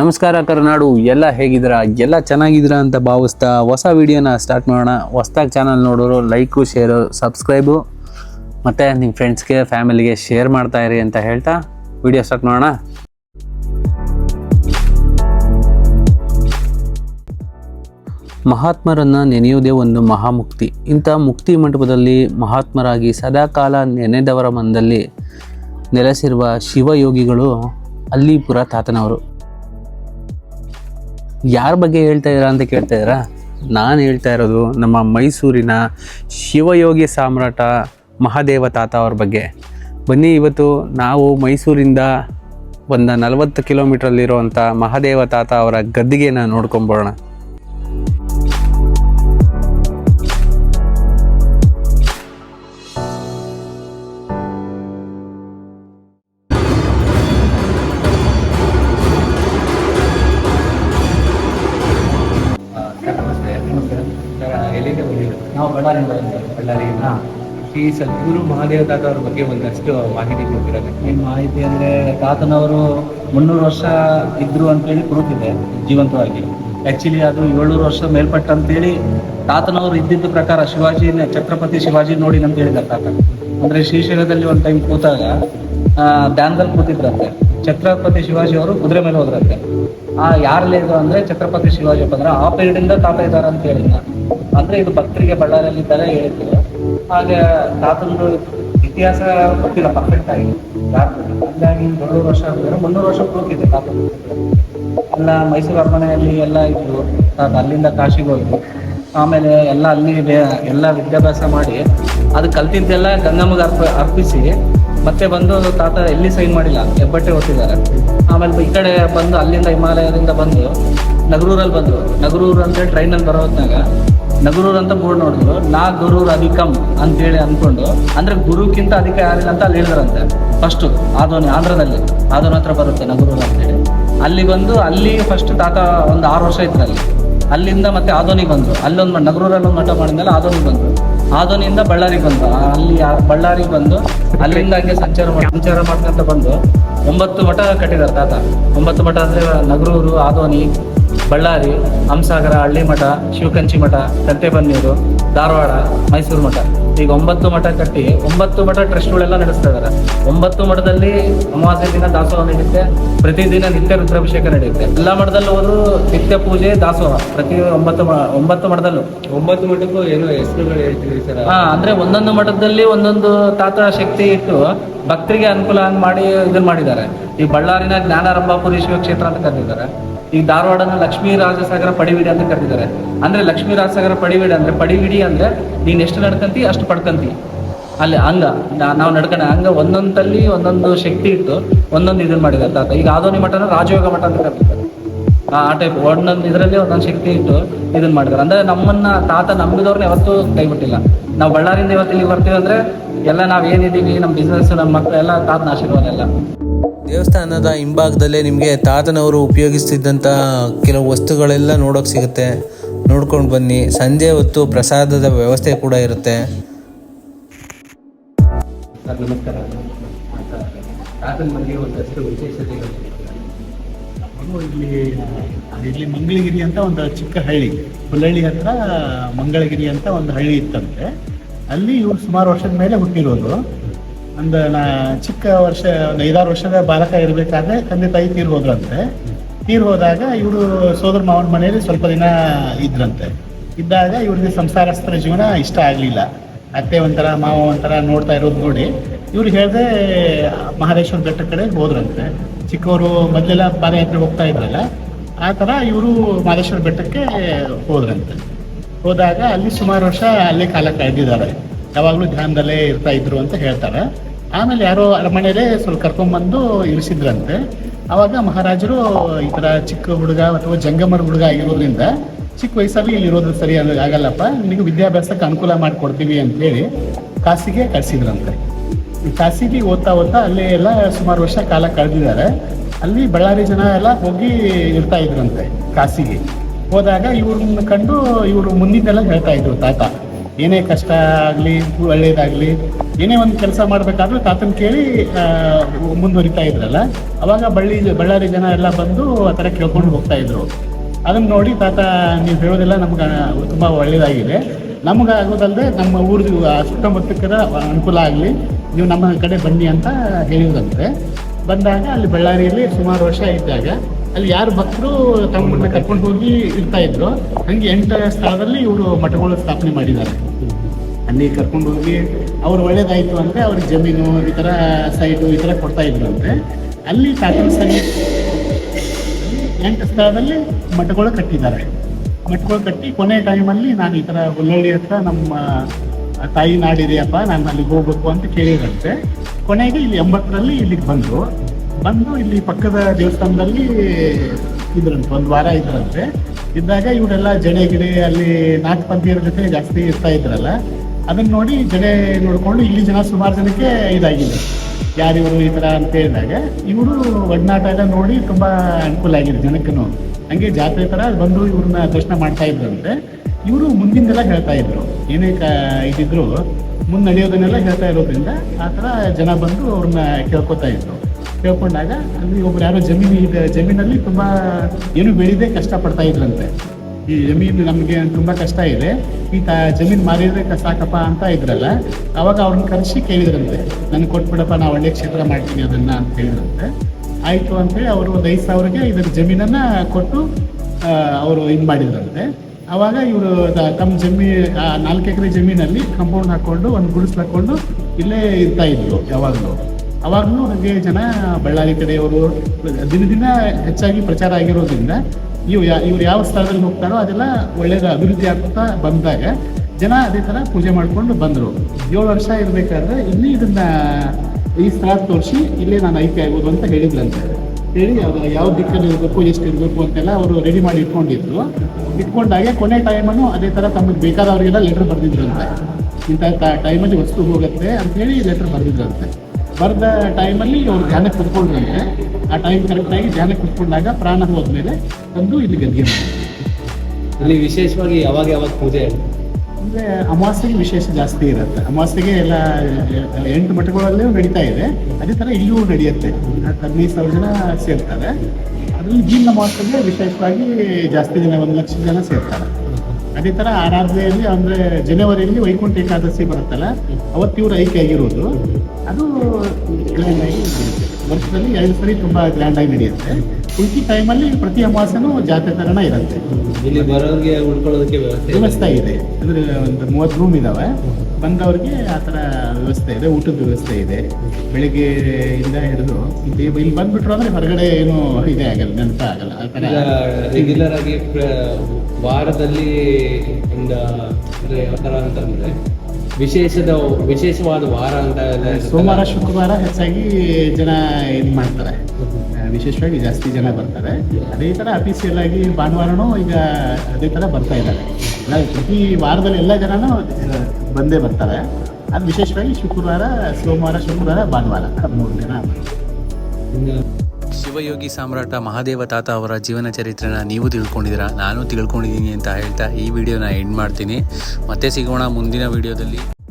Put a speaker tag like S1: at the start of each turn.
S1: ನಮಸ್ಕಾರ ಕರ್ನಾಡು, ಎಲ್ಲ ಹೇಗಿದ್ದೀರಾ? ಎಲ್ಲ ಚೆನ್ನಾಗಿದ್ದೀರಾ ಅಂತ ಭಾವಿಸ್ತಾ ಹೊಸ ವಿಡಿಯೋನ ಸ್ಟಾರ್ಟ್ ಮಾಡೋಣ. ಹೊಸ್ದಾಗಿ ಚಾನಲ್ ನೋಡೋರು ಲೈಕು, ಶೇರು, ಸಬ್ಸ್ಕ್ರೈಬು, ಮತ್ತು ನಿಮ್ಮ ಫ್ರೆಂಡ್ಸ್ಗೆ, ಫ್ಯಾಮಿಲಿಗೆ ಶೇರ್ ಮಾಡ್ತಾ ಇರಿ ಅಂತ ಹೇಳ್ತಾ ವಿಡಿಯೋ ಸ್ಟಾರ್ಟ್ ಮಾಡೋಣ. ಮಹಾತ್ಮರನ್ನು ನೆನೆಯುವುದೇ ಒಂದು ಮಹಾಮುಕ್ತಿ. ಇಂಥ ಮುಕ್ತಿ ಮಂಟಪದಲ್ಲಿ ಮಹಾತ್ಮರಾಗಿ ಸದಾಕಾಲ ನೆನೆದವರ ಮನದಲ್ಲಿ ನೆಲೆಸಿರುವ ಶಿವಯೋಗಿಗಳು ಅಲ್ಲಿಪುರ ತಾತನವರು ಯಾರ ಬಗ್ಗೆ ಹೇಳ್ತಾ ಇದ್ದೀರಾ ಅಂತ ಕೇಳ್ತಾ ಇದ್ದೀರಾ? ನಾನು ಹೇಳ್ತಾ ಇರೋದು ನಮ್ಮ ಮೈಸೂರಿನ ಶಿವಯೋಗಿ ಸಾಮ್ರಾಟ ಮಹಾದೇವ ತಾತ ಅವ್ರ ಬಗ್ಗೆ. ಬನ್ನಿ ಇವತ್ತು ನಾವು ಮೈಸೂರಿಂದ ಒಂದು ನಲವತ್ತು ಕಿಲೋಮೀಟ್ರಲ್ಲಿರುವಂಥ ಮಹಾದೇವ ತಾತ ಅವರ ಗದ್ದಿಗೆನ ನೋಡ್ಕೊಂಬೋಣ
S2: ನಾವು ಬಳ್ಳಾರಿಯಿಂದ ಬಂದಿದ್ದೀವಿ.
S1: ಬಳ್ಳಾರಿ
S2: ಹಾ.
S1: ಶ್ರೀ ಸದ್ಗುರು ಮಹಾದೇವ ತಾತ ಅವ್ರ ಬಗ್ಗೆ ಒಂದಷ್ಟು ಮಾಹಿತಿ ಕೊಟ್ಟಿರೋದು
S2: ನಿಮ್ಮ ಮಾಹಿತಿ ಅಂದ್ರೆ ತಾತನವರು ಮುನ್ನೂರು ವರ್ಷ ಇದ್ರು ಅಂತೇಳಿ ಪ್ರೂಫ್ ಇದೆ ಜೀವಂತವಾಗಿ. ಆಕ್ಚುಲಿ ಅದು ಏಳ್ನೂರು ವರ್ಷ ಮೇಲ್ಪಟ್ಟ ಅಂತೇಳಿ ತಾತನವರು ಇದ್ದಿದ್ದ ಪ್ರಕಾರ ಶಿವಾಜಿ ಛತ್ರಪತಿ ಶಿವಾಜಿ ನೋಡಿ ಅಂತ ಹೇಳಿದ ತಾತ. ಅಂದ್ರೆ ಶ್ರೀಶೈಲದಲ್ಲಿ ಒಂದ್ ಟೈಮ್ ಕೂತಾಗ ಆ, ಧ್ಯಾನದಲ್ಲಿ ಕೂತಿದ್ರಂತೆ. ಛತ್ರಪತಿ ಶಿವಾಜಿ ಅವರು ಕುದುರೆ ಮೇಲೆ ಹೋದ್ರಂತೆ. ಆ ಯಾರಲ್ಲಿ ಇದು ಅಂದ್ರೆ ಛತ್ರಪತಿ ಶಿವಾಜಿ ಅಂದ್ರೆ ಆ ಪೀರಿಯಡ್ ಇಂದ ತಾತ ಇದ್ದಾರೆ ಅಂತ ಹೇಳಿಲ್ಲ ಅಂದ್ರೆ ಇದು ಭಕ್ತರಿಗೆ ಬಳ್ಳಾರಿಯಲ್ಲಿ ಇದ್ದಾರೆ ಹೇಳಿದ್ರು. ಹಾಗೆ ತಾತಂದು ಇತಿಹಾಸ ಗೊತ್ತಿಲ್ಲ ಪರ್ಫೆಕ್ಟ್ ಆಗಿ. ಹಾಗಾಗಿ ಏಳ್ನೂರು ವರ್ಷ ಅಂದ್ರೆ ಮುನ್ನೂರು ವರ್ಷ ಇದೆ ತಾತ. ಎಲ್ಲ ಮೈಸೂರು ಅರಮನೆಯಲ್ಲಿ ಎಲ್ಲ ಇದ್ರು ತಾತ ಅಲ್ಲಿಂದ ಕಾಶಿಗೆ ಹೋಗಿದ್ರು ಆಮೇಲೆ ಎಲ್ಲ ಅಲ್ಲಿ ಎಲ್ಲ ವಿದ್ಯಾಭ್ಯಾಸ ಮಾಡಿ, ಅದು ಕಲ್ತಿದ್ದೆಲ್ಲ ಗಂಗಮ್ಮಗೆ ಅರ್ಪ, ಅರ್ಪಿಸಿ ಮತ್ತೆ ಬಂದು ತಾತ ಎಲ್ಲಿ ಸೈನ್ ಮಾಡಿಲ್ಲ, ಹೆಬ್ಬಟ್ಟೆ ಓದ್ತಿದ್ದಾರೆ ಆಮೇಲೆ ಈ ಕಡೆ ಬಂದು ಅಲ್ಲಿಂದ ಹಿಮಾಲಯದಿಂದ ಬಂದು ನಗರೂರಲ್ಲಿ ಬಂದರು. ನಗರೂರು ಅಂತೇಳಿ ಟ್ರೈನಲ್ಲಿ ಬರೋ ಹೊತ್ನಾಗ ನಗರೂರು ಅಂತ ಬೋರ್ಡ್ ನೋಡಿದ್ರು ನಾ ಗುರೂರ್ ಅಧಿಕಂ ಅಂತೇಳಿ ಅಂದ್ಕೊಂಡು ಅಂದ್ರೆ ಗುರುಕ್ಕಿಂತ ಅಧಿಕ ಯಾರಿಲ್ಲ ಅಂತ ಅಲ್ಲಿ ಹೇಳಿದ್ರಂತೆ. ಫಸ್ಟ್ ಆದೋನಿ ಆಂಧ್ರದಲ್ಲಿ, ಆದೋನ ಹತ್ರ ಬರುತ್ತೆ ನಗರೂರು ಅಂತೇಳಿ ಅಲ್ಲಿ ಬಂದು ಅಲ್ಲಿ ಫಸ್ಟ್ ತಾತ ಒಂದು ಆರು ವರ್ಷ ಇತ್ತು ಅಲ್ಲಿ ಅಲ್ಲಿಂದ ಮತ್ತೆ ಆದೋನಿಗೆ ಬಂದ್ರು. ಅಲ್ಲೊಂದು ನಗರೂರಲ್ಲಿ ಒಂದು ಮಠ ಮಾಡಿದ್ಮೇಲೆ ಆದೋನಿಗೆ ಬಂದ್ರು. ಆದೋನಿಯಿಂದ ಬಳ್ಳಾರಿಗೆ ಬಂದ್ರು. ಅಲ್ಲಿ ಬಳ್ಳಾರಿಗೆ ಬಂದು ಅಲ್ಲಿಂದ ಹಂಗೆ ಸಂಚಾರ ಸಂಚಾರ ಮಾಡ್ಕೊಂತ ಬಂದು ಒಂಬತ್ತು ಮಠ ಕಟ್ಟಿದ್ದಾರೆ ತಾತ. ಒಂಬತ್ತು ಮಠ ಅಂದ್ರೆ ನಗರೂರು, ಆದೋನಿ, ಬಳ್ಳಾರಿ, ಹಂಸಾಗರ, ಹಳ್ಳಿ ಮಠ, ಶಿವಕಂಚಿ ಮಠ ಸಂತೆಬನ್ನೀರು ಧಾರವಾಡ, ಮೈಸೂರು ಮಠ. ಈಗ ಒಂಬತ್ತು ಮಠ ಕಟ್ಟಿ ಒಂಬತ್ತು ಮಠ ಟ್ರಸ್ಟ್ಗಳೆಲ್ಲ ನಡೆಸ್ತಾ ಇದ್ದಾರೆ ಒಂಬತ್ತು ಮಠದಲ್ಲಿ ಅಮಾವಾಸ್ಯ ದಿನ ದಾಸೋಹ ನಡೆಯುತ್ತೆ ಪ್ರತಿದಿನ ನಿತ್ಯ ರುದ್ರಾಭಿಷೇಕ ನಡೆಯುತ್ತೆ. ಎಲ್ಲ ಮಠದಲ್ಲೂ ಹೋದ್ರು ನಿತ್ಯ ಪೂಜೆ ದಾಸೋಹ ಪ್ರತಿ ಒಂಬತ್ತು ಒಂಬತ್ತು ಮಠದಲ್ಲೂ.
S1: ಒಂಬತ್ತು ಮಠಕ್ಕೂ ಏನು ಹೆಸರುಗಳು ಹೇಳ್ತೀವಿ ಸರ್?
S2: ಹಾ ಅಂದ್ರೆ ಒಂದೊಂದು ಮಠದಲ್ಲಿ ಒಂದೊಂದು ತಾತ ಶಕ್ತಿ ಇಟ್ಟು ಭಕ್ತರಿಗೆ ಅನುಕೂಲ ಮಾಡಿ ಇದನ್ನ ಮಾಡಿದ್ದಾರೆ. ಈ ಬಳ್ಳಾರಿನ ಜ್ಞಾನರಂಭಾಪುರಿ ಶಿವಕ್ಷೇತ್ರ ಅಂತ ಕರೆದಿದ್ದಾರೆ. ಈ ಧಾರವಾಡನ ಲಕ್ಷ್ಮೀ ರಾಜಸಾಗರ ಪಡಿವಿಡಿ ಅಂತ ಕರೆದಿದ್ದಾರೆ. ಅಂದ್ರೆ ಲಕ್ಷ್ಮೀ ರಾಜಸಾಗರ ಪಡಿವಿಡಿ ಅಂದ್ರೆ ಪಡಿವಿಡಿ ಅಂದ್ರೆ ನೀನ್ ಎಷ್ಟು ನಡ್ಕಂತಿ, ಅಷ್ಟು ಪಡ್ಕಂತಿ. ಅಲ್ಲಿ ಹಂಗ ನಾವು ನಡ್ಕೊಂಡ ಹಂಗ ಒಂದೊಂದಲ್ಲಿ ಒಂದೊಂದು ಶಕ್ತಿ ಇಟ್ಟು ಒಂದೊಂದು ಇದನ್ನ ಮಾಡಿದ್ದಾರೆ ತಾತ. ಈಗ ಆದೋನಿ ಮಠನ ರಾಜಯೋಗ ಮಠ ಅಂತ ಕರೀತಾರೆ ಆ ಟೈಪ್ ಒಂದೊಂದು ಇದರಲ್ಲಿ ಒಂದೊಂದು ಶಕ್ತಿ ಇಟ್ಟು ಇದನ್ನ ಮಾಡಿದ್ದಾರೆ. ಅಂದ್ರೆ ನಮ್ಮನ್ನ ತಾತ ನಂಬಿದವ್ರನ್ನ ಯಾವತ್ತೂ ಕೈ ಬಿಟ್ಟಿಲ್ಲ ನಾವು ಬಳ್ಳಾರಿಯಿಂದ ಇವತ್ತು ಇಲ್ಲಿ ಬರ್ತೀವಿ ಅಂದ್ರೆ ಎಲ್ಲ ನಾವ್ ಏನಿದೀವಿ ನಮ್ಮ ಬಿಸ್ನೆಸ್ ನಮ್ಮ ಮಕ್ಕಳು ಎಲ್ಲ ತಾತನ ಆಶೀರ್ವಾದ ಎಲ್ಲ.
S3: ದೇವಸ್ಥಾನದ ಹಿಂಭಾಗದಲ್ಲೇ ನಿಮಗೆ ತಾತನವರು ಉಪಯೋಗಿಸ್ತಿದ್ದಂಥ ಕೆಲವು ವಸ್ತುಗಳೆಲ್ಲ ನೋಡೋಕೆ ಸಿಗುತ್ತೆ. ನೋಡ್ಕೊಂಡು ಬನ್ನಿ. ಸಂಜೆ ಹೊತ್ತು ಪ್ರಸಾದದ ವ್ಯವಸ್ಥೆ ಕೂಡ ಇರುತ್ತೆ.
S1: ನಮಸ್ಕಾರ. ತಾತನ ಬಗ್ಗೆ ಒಂದಷ್ಟು ವಿಶೇಷತೆಗಳು.
S4: ಅದು ಇಲ್ಲಿ ಇಲ್ಲಿ ಮಂಗಳಗಿರಿ ಅಂತ ಒಂದು ಚಿಕ್ಕ ಹಳ್ಳಿ. ಹುಲ್ಲಳ್ಳಿ ಹತ್ರ ಮಂಗಳಗಿರಿ ಅಂತ ಒಂದು ಹಳ್ಳಿ ಇತ್ತಂತೆ. ಅಲ್ಲಿ ಇವರು ಸುಮಾರು ವರ್ಷದ ಮೇಲೆ ಹುಟ್ಟಿರೋದು. ಒಂದು ನಾ ಚಿಕ್ಕ ವರ್ಷ, ಒಂದು ಐದಾರು ವರ್ಷದ ಬಾಲಕ ಇರಬೇಕಾದ್ರೆ ತಂದೆ ತಾಯಿ ತೀರ್ ಹೋದ್ರಂತೆ. ತೀರ್ ಹೋದಾಗ ಇವರು ಸೋದರ ಮಾವನ ಮನೆಯಲ್ಲಿ ಸ್ವಲ್ಪ ದಿನ ಇದ್ರಂತೆ. ಇದ್ದಾಗ ಇವ್ರಿಗೆ ಸಂಸಾರಸ್ಥರ ಜೀವನ ಇಷ್ಟ ಆಗಲಿಲ್ಲ. ಅತ್ತೆ ಒಂಥರ, ಮಾವ ಒಂಥರ ನೋಡ್ತಾ ಇರೋದು ನೋಡಿ ಇವ್ರು ಹೇಳ್ದೆ, ಮಹದೇಶ್ವರ ಬೆಟ್ಟ ಕಡೆ ಹೋದ್ರಂತೆ. ಚಿಕ್ಕವರು ಮೊದಲೆಲ್ಲ ಪಾದಯಾತ್ರೆ ಹೋಗ್ತಾ ಇದ್ರಲ್ಲ, ಆ ಥರ ಇವರು ಮಹದೇಶ್ವರ ಬೆಟ್ಟಕ್ಕೆ ಹೋದ್ರಂತೆ. ಹೋದಾಗ ಅಲ್ಲಿ ಸುಮಾರು ವರ್ಷ ಅಲ್ಲೇ ಕಾಲ ಕಳೆದಿದ್ದಾರೆ ಯಾವಾಗಲೂ ಧ್ಯಾನದಲ್ಲೇ ಇರ್ತಾ ಇದ್ರು ಅಂತ ಹೇಳ್ತಾರೆ. ಆಮೇಲೆ ಯಾರೋ ಅರಮನೆಯಲ್ಲೇ ಸ್ವಲ್ಪ ಕರ್ಕೊಂಬಂದು ಇರಿಸಿದ್ರಂತೆ. ಆವಾಗ ಮಹಾರಾಜರು ಈ ಥರ ಚಿಕ್ಕ ಹುಡುಗ ಅಥವಾ ಜಂಗಮರ ಹುಡುಗ ಆಗಿರೋದ್ರಿಂದ ಚಿಕ್ಕ ವಯಸ್ಸಲ್ಲಿ ಇಲ್ಲಿ ಇರೋದು ಸರಿ ಆಗಲ್ಲಪ್ಪ ನಿಮಗೆ ವಿದ್ಯಾಭ್ಯಾಸಕ್ಕೆ ಅನುಕೂಲ ಮಾಡಿಕೊಡ್ತೀವಿ ಅಂತೇಳಿ ಕಾಸಿಗೆ ಕಳಿಸಿದ್ರಂತೆ. ಈ ಕಾಸಿಗೆ ಓದ್ತಾ ಓದ್ತಾ ಅಲ್ಲಿ ಎಲ್ಲ ಸುಮಾರು ವರ್ಷ ಕಾಲ ಕಳೆದಿದ್ದಾರೆ. ಅಲ್ಲಿ ಬಳ್ಳಾರಿ ಜನ ಎಲ್ಲ ಹೋಗಿ ಇರ್ತಾ ಇದ್ರಂತೆ ಕಾಸಿಗೆ. ಹೋದಾಗ ಇವ್ರನ್ನ ಕಂಡು ಇವರು ಮುಂದಿದ್ದೆಲ್ಲ ಹೇಳ್ತಾ ಇದ್ರು ತಾತ. ಏನೇ ಕಷ್ಟ ಆಗಲಿ, ಒಳ್ಳೇದಾಗಲಿ, ಏನೇ ಒಂದು ಕೆಲಸ ಮಾಡಬೇಕಾದ್ರೂ ತಾತನ ಕೇಳಿ ಮುಂದುವರಿತಾ ಇದ್ರಲ್ಲ. ಅವಾಗ ಬಳ್ಳಿ, ಬಳ್ಳಾರಿ ಜನ ಎಲ್ಲ ಬಂದು ಆ ಥರ ಕೇಳ್ಕೊಂಡು ಹೋಗ್ತಾ ಇದ್ರು. ಅದನ್ನ ನೋಡಿ ತಾತ, ನೀವು ಹೇಳೋದೆಲ್ಲ ನಮ್ಗೆ ತುಂಬ ಒಳ್ಳೆಯದಾಗಿದೆ ನಮ್ಗೆ ಆಗೋದಲ್ಲದೆ ನಮ್ಮ ಆ ಸುತ್ತಮುತ್ತಕ್ಕರ ಅನುಕೂಲ ಆಗಲಿ, ನೀವು ನಮ್ಮ ಕಡೆ ಬನ್ನಿ ಅಂತ ಹೇಳಿದಂತೆ. ಬಂದಾಗ ಅಲ್ಲಿ ಬಳ್ಳಾರಿಯಲ್ಲಿ ಸುಮಾರು ವರ್ಷ ಇದ್ದಾಗ ಅಲ್ಲಿ ಯಾರು ಭಕ್ತರು ತಮ್ಮನ್ನ ಕರ್ಕೊಂಡು ಹೋಗಿ ಇರ್ತಾ ಇದ್ರು. ಹಂಗೆ ಎಂಟು ಸ್ಥಳದಲ್ಲಿ ಇವರು ಮಠಗಳು ಸ್ಥಾಪನೆ ಮಾಡಿದ್ದಾರೆ. ಅಲ್ಲಿ ಕರ್ಕೊಂಡು ಹೋಗಿ ಅವ್ರು ಒಳ್ಳೇದಾಯ್ತು ಅಂದ್ರೆ ಅವ್ರಿಗೆ ಜಮೀನು ಈ ತರ ಸೈಟು ಈ ತರ ಕೊಡ್ತಾ ಇದ್ರು ಅಂದ್ರೆ ಅಲ್ಲಿ ಸನ್ನಿ ಎಂಟು ಸ್ಥಳದಲ್ಲಿ ಮಠಗಳು ಕಟ್ಟಿದ್ದಾರೆ. ಮಠಗಳು ಕಟ್ಟಿ ಕೊನೆ ಟೈಮಲ್ಲಿ ನಾನು ಈ ತರ ಹುಲ್ಲಳ್ಳಿ ಹತ್ರ ನಮ್ಮ ತಾಯಿ ನಾಡಿದೆಯಪ್ಪ, ನಾನು ಅಲ್ಲಿಗೆ ಹೋಗ್ಬೇಕು ಅಂತ ಕೇಳಿದಂತೆ ಕೊನೆಗೆ ಇಲ್ಲಿ ಎಂಬತ್ತರಲ್ಲಿ ಇಲ್ಲಿಗೆ ಬಂದರು. ಬಂದು ಇಲ್ಲಿ ಪಕ್ಕದ ದೇವಸ್ಥಾನದಲ್ಲಿ ಇದ್ರಂತೆ, ಒಂದು ವಾರ ಇದ್ರಂತೆ. ಇದ್ದಾಗ ಇವರೆಲ್ಲ ಜಡೆ ಗಿಡೆ, ಅಲ್ಲಿ ನಾಲ್ಕು ಪಂಥಿಯರ ಜೊತೆ ಜಾಸ್ತಿ ಇರ್ತಾ ಇದ್ರಲ್ಲ, ಅದನ್ನ ನೋಡಿ ಜಡೆ ನೋಡಿಕೊಂಡು ಇಲ್ಲಿ ಜನ ಸುಮಾರು ಜನಕ್ಕೆ ಇದಾಗಿದೆ. ಯಾರಿವರು ಈ ಥರ ಅಂತ ಹೇಳಿದಾಗ, ಇವರು ಒಡನಾಟ ಎಲ್ಲ ನೋಡಿ ತುಂಬ ಅನುಕೂಲ ಆಗಿದೆ ಜನಕ್ಕೂ ಹಂಗೆ ಜಾತ್ರೆ ಥರ ಬಂದು ಇವ್ರನ್ನ ದರ್ಶನ ಮಾಡ್ತಾ ಇದ್ರಂತೆ. ಇವರು ಮುಂದಿಂದೆಲ್ಲ ಹೇಳ್ತಾ ಇದ್ರು. ಏನೇ ಕ ಇದಿದ್ರು, ಮುಂದೆ ಹೇಳ್ತಾ ಇರೋದ್ರಿಂದ ಆ ಥರ ಜನ ಬಂದು ಅವ್ರನ್ನ ಕೇಳ್ಕೊತಾ ಇದ್ರು. ಕೇಳ್ಕೊಂಡಾಗ ಅಲ್ಲಿ ಒಬ್ರು ಯಾರೋ ಜಮೀನು ಇದೆ, ಜಮೀನಲ್ಲಿ ತುಂಬ ಏನು ಬೆಳೀದೆ ಕಷ್ಟಪಡ್ತಾ ಇದ್ರಂತೆ. ಈ ಜಮೀನು ನಮಗೆ ತುಂಬ ಕಷ್ಟ ಇದೆ. ಈ ತ ಜಮೀನು ಮಾರಿದ್ರೆ ಸಾಕಪ್ಪ ಅಂತ ಇದ್ರಲ್ಲ, ಅವಾಗ ಅವ್ರನ್ನ ಕರೆಸಿ ಕೇಳಿದ್ರಂತೆ. ನನಗೆ ಕೊಟ್ಬಿಡಪ್ಪ, ನಾವು ಒಳ್ಳೆ ಕ್ಷೇತ್ರ ಮಾಡ್ತೀನಿ ಅದನ್ನ ಅಂತ ಹೇಳಿದ್ರಂತೆ. ಆಯಿತು ಅಂತೇಳಿ ಅವರು ಒಂದು ಐದು ಸಾವಿರಕ್ಕೆ ಇದರ ಜಮೀನನ್ನ ಕೊಟ್ಟು ಅವರು ಇನ್ ಮಾಡಿದ್ರಂತೆ. ಅವಾಗ ಇವರು ತಮ್ಮ ಜಮೀ ನಾಲ್ಕು ಎಕರೆ ಜಮೀನಲ್ಲಿ ಕಂಪೌಂಡ್ ಹಾಕೊಂಡು, ಒಂದು ಗುಡಿಸ್ಲಾಕೊಂಡು ಇಲ್ಲೇ ಇರ್ತಾ ಇದ್ರು ಯಾವಾಗಲೂ. ಅವಾಗಲೂ ಹಾಗೆ ಜನ ಬಳ್ಳಾರಿ ಕಡೆಯವರು ದಿನ ದಿನ ಹೆಚ್ಚಾಗಿ ಪ್ರಚಾರ ಆಗಿರೋದ್ರಿಂದ ಇವು ಯಾ ಇವ್ರು ಯಾವ ಸ್ಥಳದಲ್ಲಿ ಹೋಗ್ತಾರೋ ಅದೆಲ್ಲ ಒಳ್ಳೇದು ಅಭಿವೃದ್ಧಿ ಆಗ್ತಾ ಬಂದಾಗ ಜನ ಅದೇ ಥರ ಪೂಜೆ ಮಾಡ್ಕೊಂಡು ಬಂದರು. ಏಳು ವರ್ಷ ಇರಬೇಕಾದ್ರೆ ಇಲ್ಲಿ ಇದನ್ನ ಈ ಸ್ಥಳ ತೋರಿಸಿ ಇಲ್ಲೇ ನಾನು ಆಯ್ಕೆ ಆಗ್ಬೋದು ಅಂತ ಹೇಳಿದ್ರಂತೆ. ಹೇಳಿ ಅದು ಯಾವ ದಿಕ್ಕಲ್ಲಿ ಇರಬೇಕು, ಎಷ್ಟು ಇರಬೇಕು ಅಂತೆಲ್ಲ ಅವರು ರೆಡಿ ಮಾಡಿ ಇಟ್ಕೊಂಡಿದ್ರು. ಇಟ್ಕೊಂಡಾಗೆ ಕೊನೆ ಟೈಮನ್ನು ಅದೇ ಥರ ತಮಗೆ ಬೇಕಾದವರಿಗೆಲ್ಲ ಲೆಟ್ರ್ ಬರೆದಿದ್ರಂತೆ. ಇಂಥ ಟೈಮಲ್ಲಿ ವಸ್ತು ಹೋಗುತ್ತೆ ಅಂತೇಳಿ ಲೆಟ್ರ್ ಬರೆದಿದ್ರಂತೆ. ಬರೆದ ಟೈಮಲ್ಲಿ ಅವ್ರು ಧ್ಯಾನಕ್ಕೆ ಕುತ್ಕೊಂಡ್ರಂತೆ. ಆ ಟೈಮ್ ಕರೆಕ್ಟಾಗಿ ಧ್ಯಾನಕ್ಕೆ ಕುತ್ಕೊಂಡಾಗ ಪ್ರಾಣ ಹೋದ್ಮೇಲೆ ತಂದು ಇಲ್ಲಿ ಗದ್ಗೆ ಅಲ್ಲಿ
S3: ಇಲ್ಲಿ ವಿಶೇಷವಾಗಿ ಯಾವಾಗ ಯಾವಾಗ ಪೂಜೆ?
S4: ಅಂದ್ರೆ ಅಮಾವಾಸ್ಯೆಗೆ ವಿಶೇಷ ಜಾಸ್ತಿ ಇರುತ್ತೆ. ಅಮಾವಾಸ್ಯೆಗೆ ಎಲ್ಲ ಎಂಟು ಮಠಗಳಲ್ಲೂ ನಡೀತಾ ಇದೆ. ಅದೇ ಥರ ಇಲ್ಲೂ ನಡೆಯುತ್ತೆ. ಹದಿನೈದು ಸಾವಿರ ಜನ ಸೇರ್ತಾರೆ. ಅದರಲ್ಲಿ ಜೀವನ ಅಮಾವಾಸ್ಯೆಗೆ ವಿಶೇಷವಾಗಿ ಜಾಸ್ತಿ ಜನ ಒಂದು ಲಕ್ಷ ಜನ ಸೇರ್ತಾರೆ. ಅದೇ ಥರ ಅಲ್ಲಿ ಅಂದ್ರೆ ಜನವರಿಯಲ್ಲಿ ವೈಕುಂಠ ಏಕಾದಶಿ ಬರುತ್ತಲ್ಲ, ಅವತ್ತು ಇವರು ಆಯ್ಕೆ ಆಗಿರೋದು ಅದು ಗ್ರ್ಯಾಂಡ್ ಆಗಿ ವರ್ಷದಲ್ಲಿ ಎರಡು ಸರಿ ತುಂಬಾ ಗ್ರ್ಯಾಂಡ್ ಆಗಿ ನಡೆಯುತ್ತೆ. ಉಳ್ಕಿ ಟೈಮಲ್ಲಿ ಪ್ರತಿ ಅಮಾವಾಸ್ಯನೂ ಜಾತ್ರೆ ತರಣ ಇರುತ್ತೆ.
S3: ಇಲ್ಲಿ ಬರೋರಿಗೆ ಉಳ್ಕೊಳ್ಳೋದಕ್ಕೆ ವ್ಯವಸ್ಥೆ
S4: ವ್ಯವಸ್ಥೆ ಇದೆ. ಅಂದ್ರೆ ಒಂದು ಮೂವತ್ತು ರೂಮ್ ಇದಾವೆ. ಬಂದವ್ರಿಗೆ ಆ ಥರ ವ್ಯವಸ್ಥೆ ಇದೆ ಊಟದ ವ್ಯವಸ್ಥೆ ಇದೆ. ಬೆಳಿಗ್ಗೆ ಇಂದ ಹಿಡಿದು ಇಲ್ಲಿ ಇಲ್ಲಿ ಬಂದ್ಬಿಟ್ರು ಅಂದ್ರೆ ಹೊರಗಡೆ ಏನು ಇದೆ ಆಗಲ್ಲ ನೆನಪ ಆಗಲ್ಲ. ಆ ಥರ
S3: ರೆಗ್ಯುಲರ್ ಆಗಿ ವಾರದಲ್ಲಿ ಒಂದು ಅಂದ್ರೆ ಯಾವ ಥರ ಅಂತಂದ್ರೆ ವಿಶೇಷದ ವಿಶೇಷವಾದ ವಾರ ಅಂತ
S4: ಸೋಮವಾರ ಶುಕ್ರವಾರ ಹೆಚ್ಚಾಗಿ ಜನ ಇದು ಮಾಡ್ತಾರೆ. ವಿಶೇಷವಾಗಿ ಜಾಸ್ತಿ ಜನ ಬರ್ತಾರೆ. ಅದೇ ಥರ ಅಫಿಷಿಯಲ್ ಆಗಿ ಭಾನುವಾರನೂ ಈಗ ಅದೇ ಥರ ಬರ್ತಾ ಇದ್ದಾರೆ. ಪ್ರತಿ ವಾರದಲ್ಲಿ ಎಲ್ಲ ಜನನೂ ಬಂದೇ ಬರ್ತಾರೆ. ಅದು ವಿಶೇಷವಾಗಿ ಶುಕ್ರವಾರ ಸೋಮವಾರ ಶುಕ್ರವಾರ ಭಾನುವಾರ ಮೂರು ದಿನ
S1: ಶಿವಯೋಗಿ ಸಾಮ್ರಾಟ ಮಹಾದೇವ ತಾತ ಅವರ ಜೀವನ ಚರಿತ್ರೆನ ನೀವು ತಿಳ್ಕೊಂಡಿದ್ದೀರಾ? ನಾನು ತಿಳ್ಕೊಂಡಿದ್ದೀನಿ ಅಂತ ಹೇಳ್ತಾ ಈ ವಿಡಿಯೋನ ಎಂಡ್ ಮಾಡ್ತೀನಿ. ಮತ್ತೆ ಸಿಗೋಣ ಮುಂದಿನ ವಿಡಿಯೋದಲ್ಲಿ.